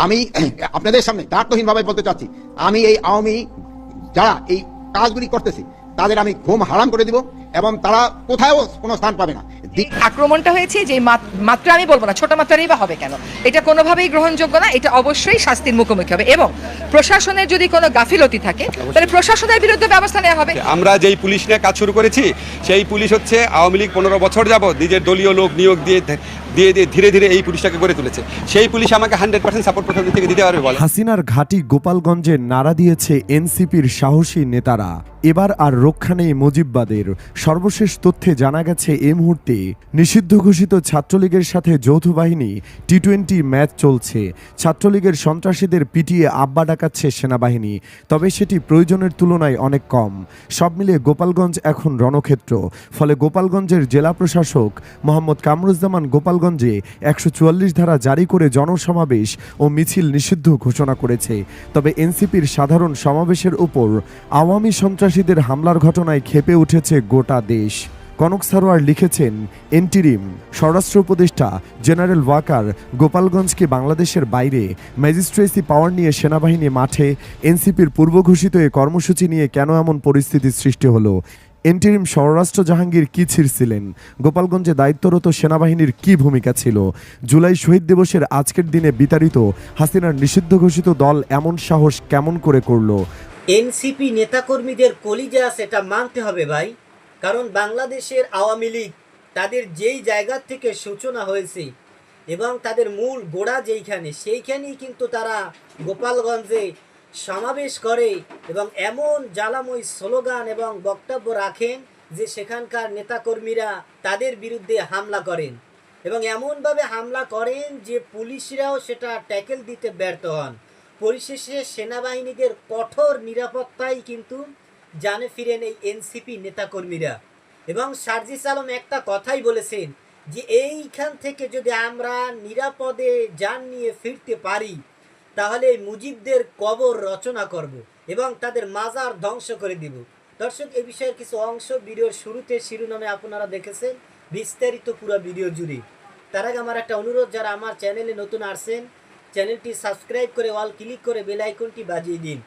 আমি আপনাদের সামনে দার্থহীনভাবে বলতে চাচ্ছি। আমি এই আওয়ামী যারা এই কাজগুলি করতেছে তাদের আমি ঘুম হারাম করে দিব এবং তারা কোথাও কোনো স্থান পাবে না। আক্রমণটা হয়েছে যে মাত- মাত্রা আমি বলব না ছোট মাত্রারই বা হবে কেন? এটা কোনোভাবেই গ্রহণযোগ্য না এটা অবশ্যই শাস্তির মুখোমুখি হবে এবং প্রশাসনের যদি কোনো গাফিলতি থাকে তাহলে প্রশাসনের বিরুদ্ধে ব্যবস্থা নেওয়া হবে। আমরা যেই পুলিশ নিয়ে কাজ শুরু করেছি সেই পুলিশ হচ্ছে আওয়ামী লীগ পনেরো বছর যাবৎ নিজের দলীয় লোক নিয়োগ দিয়ে দিয়ে দিয়ে ধীরে ধীরে এই পুলিশটাকে গড়ে তুলেছে। সেই পুলিশ আমাকে হান্ড্রেড পার্সেন্ট সাপোর্ট প্রথম থেকে দিতে পারবে বলে। হাসিনার ঘাঁটি গোপালগঞ্জে নাড়া দিয়েছে এনসিপির সাহসী নেতারা। এবার আর রক্ষা নেই মুজিববাদের। সর্বশেষ তথ্যে জানা গেছে এই মুহূর্তে নিষিদ্ধ ঘোষিত ছাত্রলীগের সাথে যৌথ বাহিনী টি টোয়েন্টি ম্যাচ চলছে। ছাত্রলীগের সন্ত্রাসীদের পিটিয়ে আব্বা ডাকাচ্ছে সেনাবাহিনী, তবে সেটি প্রয়োজনের তুলনায় অনেক কম। সব মিলিয়ে গোপালগঞ্জ এখন রণক্ষেত্র। ফলে গোপালগঞ্জের জেলা প্রশাসক মোহাম্মদ কামরুজ্জামান গোপালগঞ্জে একশো চুয়াল্লিশ ধারা জারি করে জনসমাবেশ ও মিছিল নিষিদ্ধ ঘোষণা করেছে। তবে এনসিপির সাধারণ সমাবেশের উপর আওয়ামী সন্ত্রাসীদের হামলার ঘটনায় ক্ষেপে উঠেছে গোটা দেশ। কনক সারোয়ার লিখেছেন, এন্টিরিম, স্বরাষ্ট্র উপদেষ্টা, জেনারেল ওয়াকার, গোপালগঞ্জকে বাংলাদেশের বাইরে, ম্যাজিস্ট্রেসি পাওয়ার নিয়ে সেনাবাহিনী মাঠে, এনসিপির পূর্ব ঘোষিত এ কর্মসূচি নিয়ে কেন এমন পরিস্থিতির সৃষ্টি হলো? এন্টিরিম স্বরাষ্ট্র জাহাঙ্গীর কি ছিঁড়ছিলেন? গোপালগঞ্জে দায়িত্বরত সেনাবাহিনীর কি ভূমিকা ছিল? জুলাই শহীদ দিবসের আজকের দিনে বিতাড়িত হাসিনার নিষিদ্ধ ঘোষিত দল এমন সাহস কেমন করে করল? এনসিপি নেতাকর্মীদের কলিজা সেটা মানতে হবে ভাই, কারণ বাংলাদেশের আওয়ামী লীগ তাদের যেই জায়গা থেকে সূচনা হয়েছে এবং তাদের মূল গোড়া যেইখানে, সেইখানেই কিন্তু তারা গোপালগঞ্জে সমাবেশ করে এবং এমন জ্বালাময় স্লোগান এবং বক্তব্য রাখেন যে সেখানকার নেতাকর্মীরা তাদের বিরুদ্ধে হামলা করেন এবং এমনভাবে হামলা করেন যে পুলিশরাও সেটা ট্যাকেল দিতে ব্যর্থ হন। পরিশেষে সেনাবাহিনীদের কঠোর নিরাপত্তাই কিন্তু জানে ফিরেন এই এনসিপি নেতাকর্মীরা। এবং সার্জিস আলম একটা কথাই বলেছেন যে, এইখান থেকে যদি আমরা নিরাপদে যান নিয়ে ফিরতে পারি তাহলে এই মুজিবদের কবর রচনা করব এবং তাদের মাজার ধ্বংস করে দিব। দর্শক, এ বিষয়ের কিছু অংশ ভিডিওর শুরুতে শিরোনামে আপনারা দেখেছেন। বিস্তারিত পুরো ভিডিও জুড়ে। তার আগে আমার একটা অনুরোধ, যারা আমার চ্যানেলে নতুন আসছেন, চ্যানেলটি সাবস্ক্রাইব করে অল ক্লিক করে বেল আইকনটি বাজিয়ে দিন।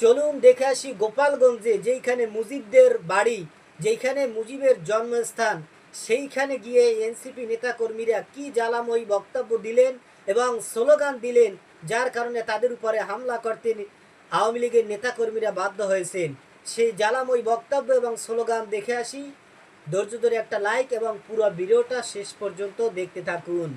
চলুন দেখে আসি গোপালগঞ্জে, যেইখানে মুজিবদের বাড়ি, যেইখানে মুজিবের জন্মস্থান, সেইখানে গিয়ে এনসিপি নেতাকর্মীরা কি জ্বালাময়ী বক্তব্য দিলেন এবং স্লোগান দিলেন, যার কারণে তাদের উপরে হামলা করতে আওয়ামী লীগের নেতাকর্মীরা বাধ্য হয়েছেন। সেই জ্বালাময়ী বক্তব্য এবং স্লোগান দেখে আসি। ধৈর্য ধরে একটা লাইক এবং পুরো ভিডিওটা শেষ পর্যন্ত দেখতে থাকুন।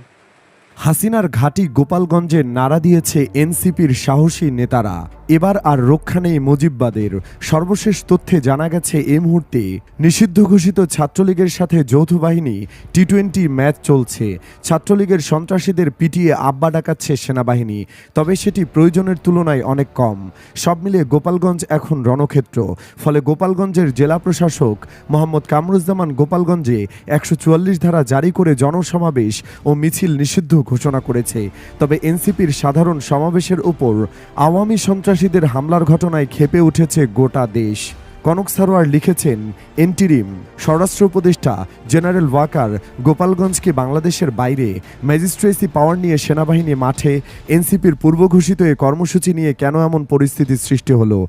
হাসিনার ঘাঁটি গোপালগঞ্জে নাড়া দিয়েছে এনসিপির সাহসী নেতারা। এবার আর রক্ষা নেই মুজিববাদের। সর্বশেষ তথ্যে জানা গেছে এ মুহূর্তে নিষিদ্ধ ঘোষিত ছাত্রলীগের সাথে যৌথ বাহিনী টি টোয়েন্টি ম্যাচ চলছে। ছাত্রলীগের সন্ত্রাসীদের পিটিয়ে আব্বা ডাকাচ্ছে সেনাবাহিনী। তবে সেটি প্রয়োজনের তুলনায় অনেক কম। সব মিলিয়ে গোপালগঞ্জ এখন রণক্ষেত্র। ফলে গোপালগঞ্জের জেলা প্রশাসক মোহাম্মদ কামরুজ্জামান গোপালগঞ্জে একশো চুয়াল্লিশ ধারা জারি করে জনসমাবেশ ও মিছিল নিষিদ্ধ ঘোষণা করেছে। তবে এনসিপির সাধারণ সমাবেশের উপর আওয়ামী সন্ত্রাসীদের হামলার ঘটনায় ক্ষেপে উঠেছে গোটা দেশ। কনক সারোয়ার লিখেছেন, এন্টিরিম, স্বরাষ্ট্র উপদেষ্টা জেনারেল ওয়াকার গোপালগঞ্জকে বাংলাদেশের বাইরে ম্যাজিস্ট্রেসি পাওয়ার নিয়ে সেনাবাহিনী মাঠে, এনসিপির পূর্ব ঘোষিত এ কর্মসূচি নিয়ে কেন এমন পরিস্থিতির সৃষ্টি হলো?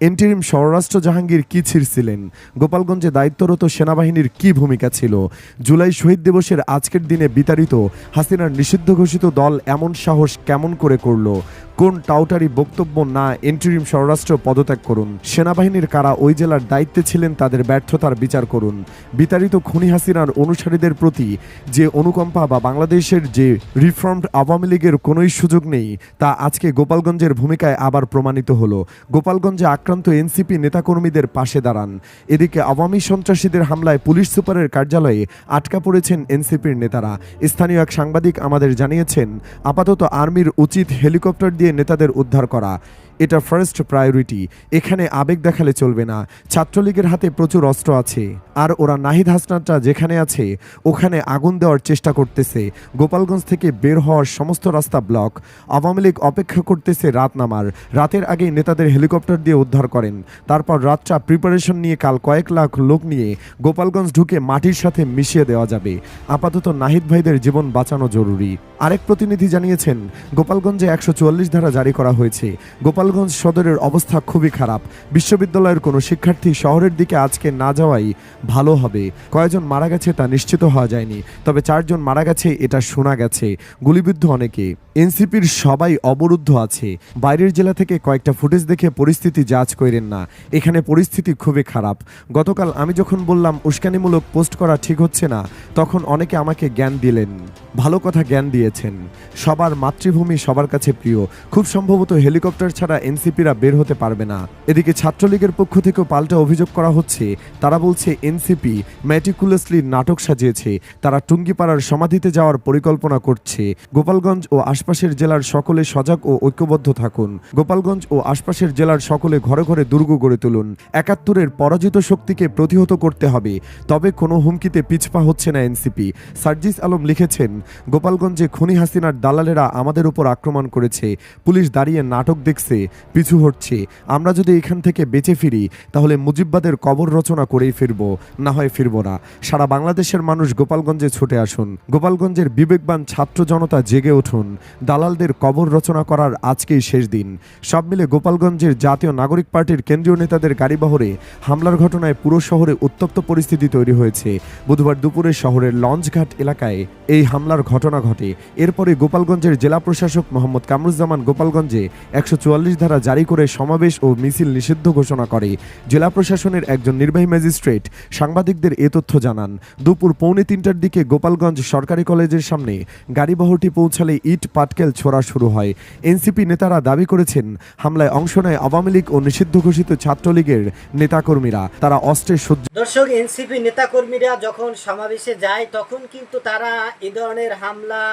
এন্টিরিম স্বরাষ্ট্র জাহাঙ্গীর কি ছিঁড়ছিলেন? গোপালগঞ্জে দায়িত্বরত সেনাবাহিনীর কি ভূমিকা ছিল? জুলাই শহীদ দিবসের আজকের দিনে বিতাড়িত হাসিনার নিষিদ্ধ ঘোষিত দল এমন সাহস কেমন করে করল? কোন টাউটারি বক্তব্য না এন্ট্রিম স্বরাষ্ট্র পদত্যাগ করুন? সেনাবাহিনীর কারা ওই জেলার দায়িত্বে ছিলেন তাদের ব্যর্থতার বিচার করুন। বিতাড়িত খুনি হাসিনার অনুসারীদের প্রতি যে অনুকম্পা বা বাংলাদেশের যে রিফর্মড আওয়ামী লীগের কোনোই সুযোগ নেই, তা আজকে গোপালগঞ্জের ভূমিকায় আবার প্রমাণিত হলো। গোপালগঞ্জে আক্রান্ত এনসিপি নেতাকর্মীদের পাশে দাঁড়ান। এদিকে আওয়ামী সন্ত্রাসীদের হামলায় পুলিশ সুপারের কার্যালয়ে আটকা পড়েছেন এনসিপির নেতারা। স্থানীয় এক সাংবাদিক আমাদের জানিয়েছেন, আপাতত আর্মির উচিত হেলিকপ্টার দিয়ে নেতাদের উদ্ধার করা। এটা ফার্স্ট প্রায়োরিটি। এখানে আবেগ দেখালে চলবে না। ছাত্রলীগের হাতে প্রচুর অস্ত্র আছে। আর ওরা নাহিদ হাসনাতরা যেখানে আছে, ওখানে আগুন দেওয়ার চেষ্টা করতেছে। গোপালগঞ্জ থেকে বের হওয়ার সমস্ত রাস্তা ব্লক। আওয়ামী লীগ অপেক্ষা করতেছে রাত নামার। রাতের আগে নেতাদের হেলিকপ্টার দিয়ে উদ্ধার করেন। তারপর রাতটা প্রিপারেশন নিয়ে কাল কয়েক লাখ লোক নিয়ে গোপালগঞ্জ ঢুকে মাটির সাথে মিশিয়ে দেওয়া যাবে। আপাতত নাহিদ ভাইদের জীবন বাঁচানো জরুরি। আরেক প্রতিনিধি জানিয়েছেন, গোপালগঞ্জে একশো চুয়াল্লিশ ধারা জারি করা হয়েছে। গোপালগঞ্জ সদরের অবস্থা খুবই খারাপ। বিশ্ববিদ্যালয়ের কোনো শিক্ষার্থী শহরের দিকে আজকে না যাওয়াই ভালো হবে। কয়েকজন মারা গেছে তা নিশ্চিত হওয়া যায়নি, তবে চারজন মারা গেছে এটা শোনা গেছে। গুলিবিদ্ধ অনেকে। এনসিপির সবাই অবরুদ্ধ আছে। বাইরের জেলা থেকে কয়েকটা ফুটেজ দেখে পরিস্থিতি যাচ করেন না। এখানে পরিস্থিতি খুবই খারাপ। গতকাল আমি যখন বললাম, উস্কানিমূলক পোস্ট করা ঠিক হচ্ছে না, তখন অনেকে আমাকে জ্ঞান দিলেন। ভালো কথা জ্ঞান দিয়েছেন। সবার মাতৃভূমি সবার কাছে প্রিয়। খুব সম্ভবত হেলিকপ্টার ছাড়া এনসিপিরা বের হতে পারবে না। এদিকে ছাত্রলীগের পক্ষ থেকেও পাল্টা অভিযোগ করা হচ্ছে, তারা বলছে এনসিপি ম্যাটিকুলাসলি নাটক সাজিয়েছে, তারা টুঙ্গিপাড়ার সমাধিতে যাওয়ার পরিকল্পনা করছে। গোপালগঞ্জ ও আশপাশের জেলার সকলে সজাগ ও ঐক্যবদ্ধ থাকুন। গোপালগঞ্জ ও আশপাশের জেলার সকলে ঘরে ঘরে দুর্গ গড়ে তুলুন। একাত্তরের পরাজিত শক্তিকে প্রতিহত করতে হবে। তবে কোনো হুমকিতে পিছপা হচ্ছে না এনসিপি। সার্জিস আলম লিখেছেন গোপালগঞ্জে খনি হাসিনার দালালেরা আমাদের উপর আক্রমণ করেছে। পুলিশ দাঁড়িয়ে নাটক দেখছে, পিছু হটছে। আমরা যদি এখান থেকে বেঁচে ফিরি, তাহলে মুজিববাদের কবর রচনা করেই ফিরবো, না হয় ফিরবো না। সারা বাংলাদেশের মানুষ গোপালগঞ্জে ছুটে আসুন। গোপালগঞ্জের বিবেকবান ছাত্র জনতা জেগে উঠুন। দালালদের কবর রচনা করার আজকেই শেষ দিন। সব মিলে গোপালগঞ্জের জাতীয় নাগরিক পার্টির কেন্দ্রীয় নেতাদের গাড়িবহরে হামলার ঘটনায় পুরো শহরে উত্তপ্ত পরিস্থিতি তৈরি হয়েছে। বুধবার দুপুরে শহরের লঞ্চঘাট এলাকায় এই হামলার ঘটনা ঘটে। এরপরে গোপালগঞ্জের জেলা প্রশাসক মোহাম্মদ কামরুজ্জামান গোপালগঞ্জে একশো চুয়াল্লিশ ধারা জারি করে সমাবেশ ও মিছিল নিষিদ্ধ ঘোষণা করে। জেলা প্রশাসনের একজন নির্বাহী ম্যাজিস্ট্রেট সাংবাদিকদের এ তথ্য জানান। দুপুর পৌনে তিনটার দিকে গোপালগঞ্জ সরকারি কলেজের সামনে গাড়িবহরটি পৌঁছালে ইট, পাটকেল ছোড়া শুরু হয়। এনসিপি নেতারা দাবি করেছেন, হামলায় অংশ নেয় আওয়ামী লীগ ও নিষিদ্ধ ঘোষিত ছাত্রলীগের নেতাকর্মীরা। তারা অস্ত্রের সজ্জ দর্শক, এনসিপি নেতাকর্মীরা যখন সমাবেশে যায়, তখন কিন্তু তারা এ ধরনের হামলা,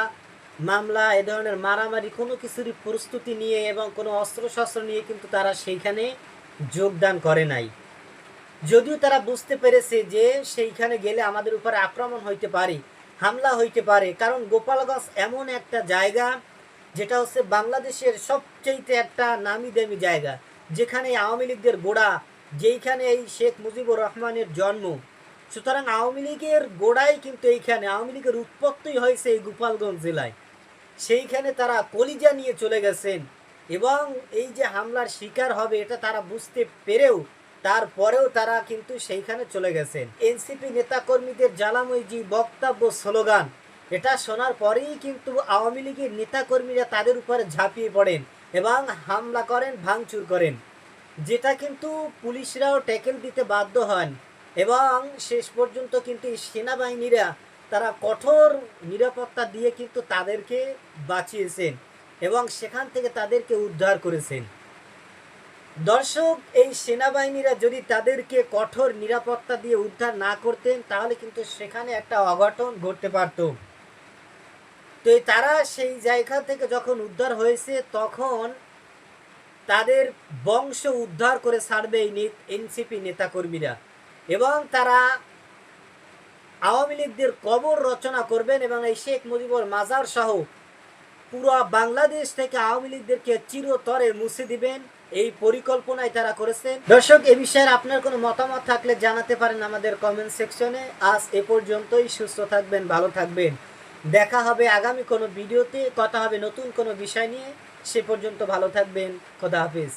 মামলা, এ ধরনের মারামারি কোনো কিছুরই প্রস্তুতি নিয়ে এবং কোনো অস্ত্রশস্ত্র নিয়ে কিন্তু তারা সেইখানে যোগদান করে নাই। যদিও তারা বুঝতে পেরেছে যে সেইখানে গেলে আমাদের উপরে আক্রমণ হইতে পারে, হামলা হইতে পারে, কারণ গোপালগঞ্জ এমন একটা জায়গা যেটা হচ্ছে বাংলাদেশের সবচেয়ে একটা নামি দামি জায়গা, যেখানে আওয়ামী লীগদের গোড়া, যেইখানে এই শেখ মুজিবুর রহমানের জন্ম। সুতরাং আওয়ামী লীগের গোড়াই কিন্তু এইখানে, আওয়ামী লীগের উৎপত্তি হয়েছে এই গোপালগঞ্জ জেলায়। সেইখানে তারা কলিজা নিয়ে চলে গেছেন এবং এই যে হামলার শিকার হবে এটা তারা বুঝতে পেরেও তারপরেও তারা কিন্তু সেইখানে চলে গেছেন। এনসিপি নেতাকর্মীদের জ্বালাময় যে বক্তব্য, স্লোগান, এটা শোনার পরেই কিন্তু আওয়ামী লীগের নেতাকর্মীরা তাদের উপরে ঝাঁপিয়ে পড়েন এবং হামলা করেন, ভাঙচুর করেন। যেটা কিন্তু পুলিশরাও ট্যাকেল দিতে বাধ্য হন। এবং শেষ পর্যন্ত কিন্তু এই সেনাবাহিনীরা তারা কঠোর নিরাপত্তা দিয়ে কিন্তু তাদেরকে বাঁচিয়েছেন এবং সেখান থেকে তাদেরকে উদ্ধার করেছেন। দর্শক, এই সেনাবাহিনীরা যদি তাদেরকে কঠোর নিরাপত্তা দিয়ে উদ্ধার না করতেন, তাহলে কিন্তু সেখানে একটা অঘটন ঘটতে পারত। তো তারা সেই জায়গা থেকে যখন উদ্ধার হয়েছে, তখন তাদের বংশ উদ্ধার করে ছাড়বে এই এনসিপি নেতাকর্মীরা। এবং তারা আওয়ামী লীগদের কবর রচনা করবেন এবং এই শেখ মুজিবুর মাজার সহ পুরো বাংলাদেশ থেকে আওয়ামী লীগদেরকে চিরতরে মুছে দিবেন। এই পরিকল্পনায় তারা করেছেন। দর্শক, এ বিষয়ে আপনার কোনো মতামত থাকলে জানাতে পারেন আমাদের কমেন্ট সেকশনে আজ এ পর্যন্তই, সুস্থ থাকবেন, ভালো থাকবেন। দেখা হবে আগামী কোনো ভিডিওতে কথা হবে নতুন কোনো বিষয় নিয়ে। সে পর্যন্ত ভালো থাকবেন, খোদা হাফিজ।